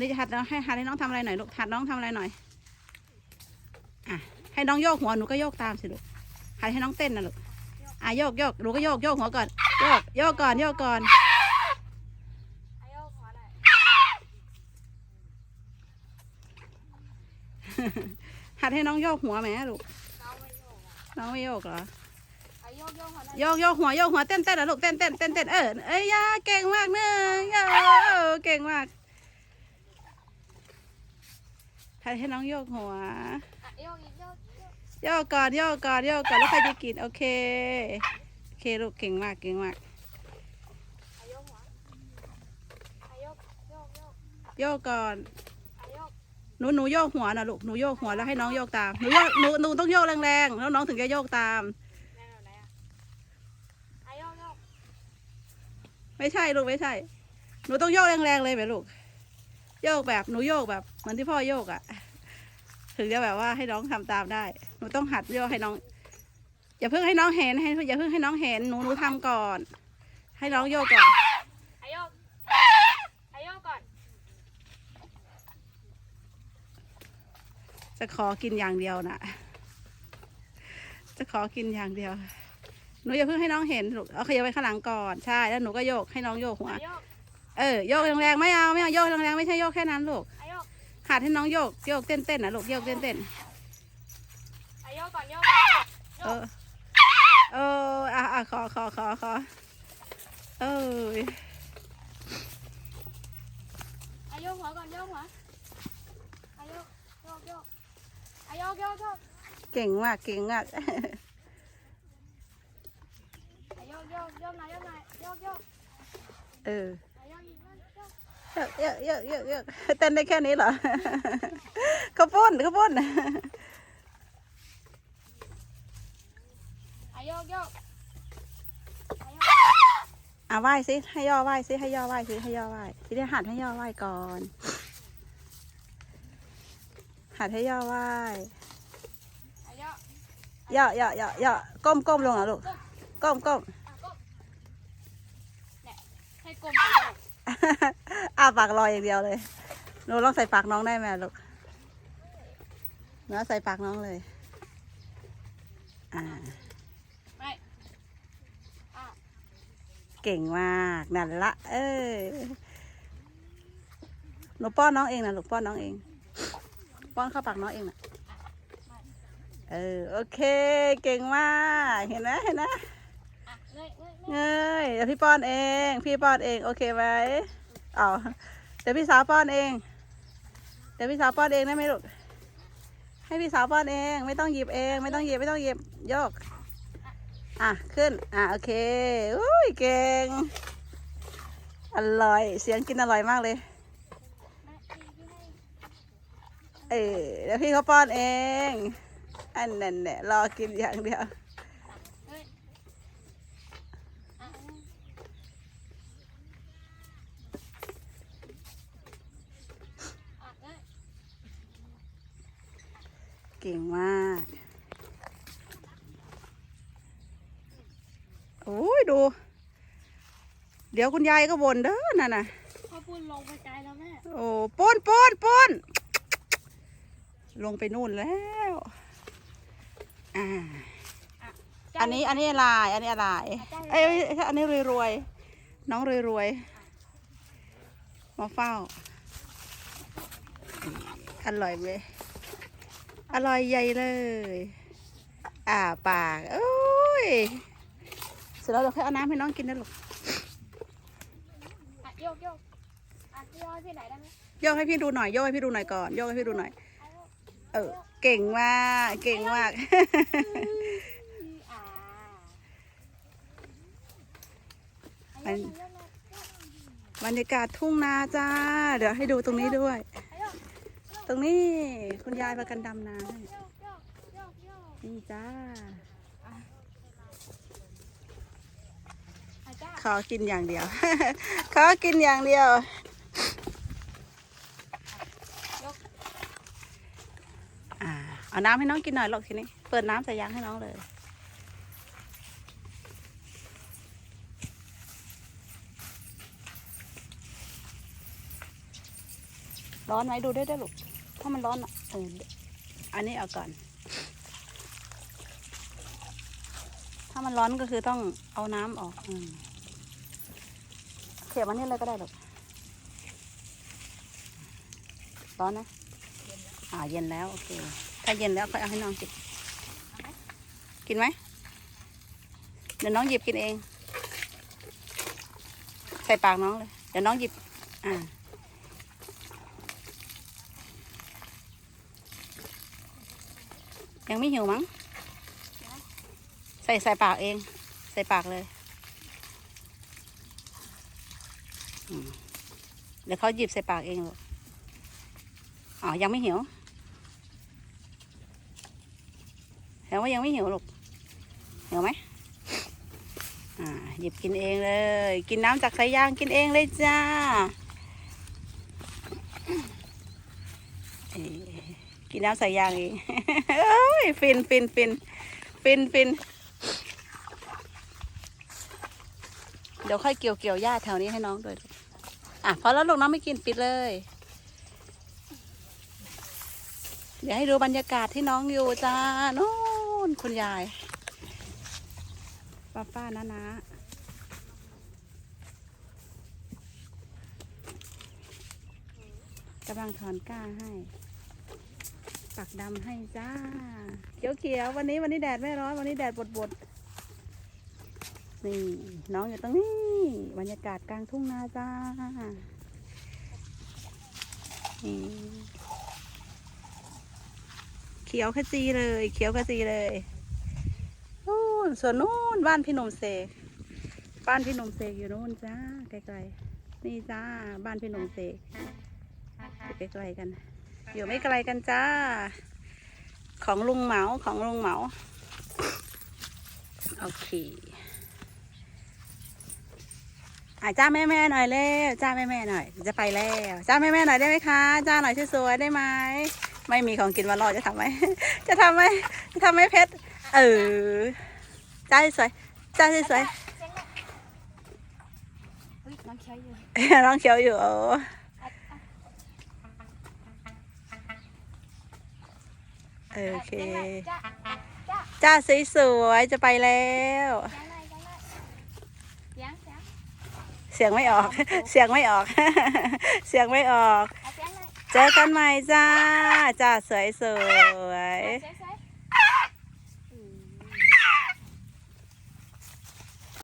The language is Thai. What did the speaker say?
นี่จะหัดน้องให้หัดให้น้องทำอะไรหน่อยลูกหัดน้องทำอะไรหน่อย อะ ให้น้องโยกหัวหนูก็โยกตามสิลูกหัดให้น้องเต้นนะลูก อะโยกโยกหนูก็โยกโยกหัวก่อน โยกโยกก่อนโยกก่อนหัดให้น้องโยกหัวไหมลูก น้องไม่โยกเหรอ โยกโยกหัวโยกหัวเต้นเต้นนะลูกเต้นเต้นเต้นเต้นเออเอ้ยยาเก่งมากเนอะยาเออเก่งมาก หัดให้น้องโยกหัวอะโยกอีกโยกโยกโยกก่อนโยกก่อนโยกก่อนแล้วค่อยจะกินโอเค โอเคลูกเก่งมากเก่งมากอายุหัวอายุโยกโยกโยกก่อนอายุหนูหนูโยกหัวนะลูกหนูโยกหัวแล้วให้น้องโยกตามหนูโยกหนูหนูต้องโยกแรงๆแล้วน้องถึงจะโยกตามแน่นอนไหนอะอายุโยกไม่ใช่ลูกไม่ใช่ หนูต้องโยกแรงๆเลยแบบลูก โยกแบบหนูโยกแบบเหมือนที่พ่อโยกอะ่ะ ถึงจะแบบว่าให้น้องทำตามได้ หนูต้องหัดโยกให้น้อง อย่าเพิ่งให้น้องเห็นให้อย่าเพิ่งให้น้องเห็นหนูหนูทำก่อน ให้น้องโยกก่อนอายุอายุก่อน จะขอกินอย่างเดียวนะจะขอกินอย่างเดียวหนูอย่าเพิ่งให้น้องเห็นลูกเอาขยับไปข้างหลังก่อนใช่แล้วหนูก็โยกให้น้องโยกหัวอายุ เออโยกแรงๆไม่เอาไม่เอาโยกแรงๆไม่ใช่โยกแค่นั้นลูกอายุหัดให้น้องโยกโยกเต้นๆนะลูกโยกเต้นอายุก่อนโยกก่อนๆเออเอออะอะขอขอขอขอเอออายุหัวก่อนโยกหัวอายุโยกโยกอายุโยกโยกเก่งมากเก่งมากอายุโยกโยกหน่อยโยกหน่อยโยกโยก เออ อายุอีกนั่นโยก เยอะเยอะเยอะเยอะเยอะเต้นได้แค่นี้เหรอข้าวปุ้นข้าวปุ้นอายุโยกอายุอะไหว้สิให้ย่อไหว้สิให้ย่อไหว้สิให้ย่อไหว้ทีนี้หัดให้ย่อไหว้ก่อน หัดให้ย่อไหว้อายุย่อย่อย่อย่อก้มก้มลงเหรอลูกก้มก้มอะก้มเนี่ยให้ก้มไปโยก อ้าปากลอยอย่างเดียวเลยหนูลองใส่ปากน้องได้ไหมลูกหนูเอาใส่ปากน้องเลย อ่าไม่อะเก่งมากนั่นละ เออหนูป้อนน้องเองนะลูกป้อนน้องเอง ป้อนเข้าปากน้องเองนะเออโอเค เก่งมากเห็นไหมเห็นไหมอะเงยเงยเงเงยยเดี๋ยวพี่ป้อนเอง พี่ป้อนเอง โอเคไหม เอาเดี๋ยวพี่สาวป้อนเอง เดี๋ยวพี่สาวป้อนเองได้ไหมลูก ให้พี่สาวป้อนเอง ไม่ต้องหยิบเอง ไม่ต้องหยิบไม่ต้องหยิบโยก อะขึ้น อะโอเค อุ้ยเก่ง อร่อย เสียงกินอร่อยมากเลย เออเดี๋ยวพี่เขาป้อนเอง อันนั้นเนี่ยรอกินอย่างเดียว เงยอะเงยอะเงย เก่งมาก โอ้ยดู เดี๋ยวคุณยายก็บ่นเด้อนั่นน่ะพ่อปุ้นลงไปไกลแล้วแม่ โอ้ป้นป้นป้นลงไปนู่นแล้ว อ่า อันนี้อันนี้อะไร อันนี้อะไร เอ้ยไม่ใช่อันนี้รวยรวยๆน้องรวยรวยๆมาเฝ้า อร่อยไหม อร่อยใหญ่เลย อ่าปากโอ้ยเสร็จแล้วเราค่อยเอาน้ำให้น้องกินนะลูกอะโยกโยกอะพี่ยอที่ไหนได้ไหมโยกให้พี่ดูหน่อยโยกให้พี่ดูหน่อยก่อนโยกให้พี่ดูหน่อยอะโยกเออ เก่งมาก เก่งมาก อ่าอันอะโยกหน่อยโยกหน่อยโยกบรรยากาศทุ่งนาจ้า เดี๋ยวให้ดูตรงนี้ด้วยอะโยก ตรงนี้คุณยายประกันดำนาให้นี่จ้าอะจ้า ขอกินอย่างเดียว ขอกินอย่างเดียวอเอาน้ำให้น้องกินหน่อยหรอกทีนี้ เปิดน้ำใส่ยางให้น้องเลยร้อนไหมดูได้วยได้ลูก ถ้ามันร้อนอะเอออันนี้เอาก่อน ถ้ามันร้อนก็คือต้องเอาน้ำออกอเขียบมันนี่เลยก็ได้ลูกร้อนนะอ่าเย็นแล้วโอเค ถ้าเย็นแล้วค่อยเอาให้น้องกินกินไหมเดี๋ยวน้องหยิบกินเอง ใส่ปากน้องเลย เดี๋ยวน้องหยิบ อ่า ยังไม่หิวมั้ง ใส่ใส่ปากเอง ใส่ปากเลย เดี๋ยวเขาหยิบใส่ปากเองหรอกอ๋อ ยังไม่หิวแสดงว่ายังไม่หิวหรอกหิวไหมอ่า หยิบกินเองเลย กินน้ำจากสายยางกินเองเลยจ้า กินน้ำใสายางเองเอ้ยฟินฟินฟินฟินฟินเดี๋ยวค่อยเกี่ยวเกี่ยวหญ้าแถวนี้ให้น้องด้วยอะพอแล้วลูกน้องไม่กินปิดเลย เดี๋ยวให้ดูบรรยากาศที่น้องอยู่จ้านู่นคุณยาย ป้าป้านานะกำลังถอนก้าให้ ปักดำให้จ้า เขียวเขียววันนี้วันนี้แดดไม่ร้อนวันนี้แดดบดบดนี่น้องอยู่ตรงนี้ บรรยากาศกลางทุ่งนาจ้านี่เขียวขจีเลย เขียวขจีเลยนู่นส่วนนู้นบ้านพี่หนุ่มเสกบ้านพี่หนุ่มเสกอยู่นู้นจ้าไกลๆนี่จ้า บ้านพี่หนุ่มเสกอยู่ไกลๆกัน อยู่ไม่ไกลกันจ้า ของลุงเหมาของลุงเหมา โอเคอะจ้าแม่แม่ๆหน่อยเร็วจ้าแม่แม่ๆหน่อย จะไปแล้วจ้าแม่แม่ๆหน่อยได้ไหมคะ จ้าหน่อยสวยๆได้ไหมไม่มีของกินมารอจะทำไหมจะทำไหมจะทำไหมเพชรเออจ้าสวยๆจ้าสวยอุ้ยน้องเคี้ยวอยู่ๆน้องเขียวอยู่ โอ้โอเคจ้าจ้าจ้าสวยๆจะไปแล้วเสียงหน่อยเสียงหน่อยเสียงเสียงเสียงไม่ออก เสียงไม่ออก เสียงไม่ออกเอาเสียงหน่อยเจอกันใหม่จ้า จ้าสวยๆเสียงส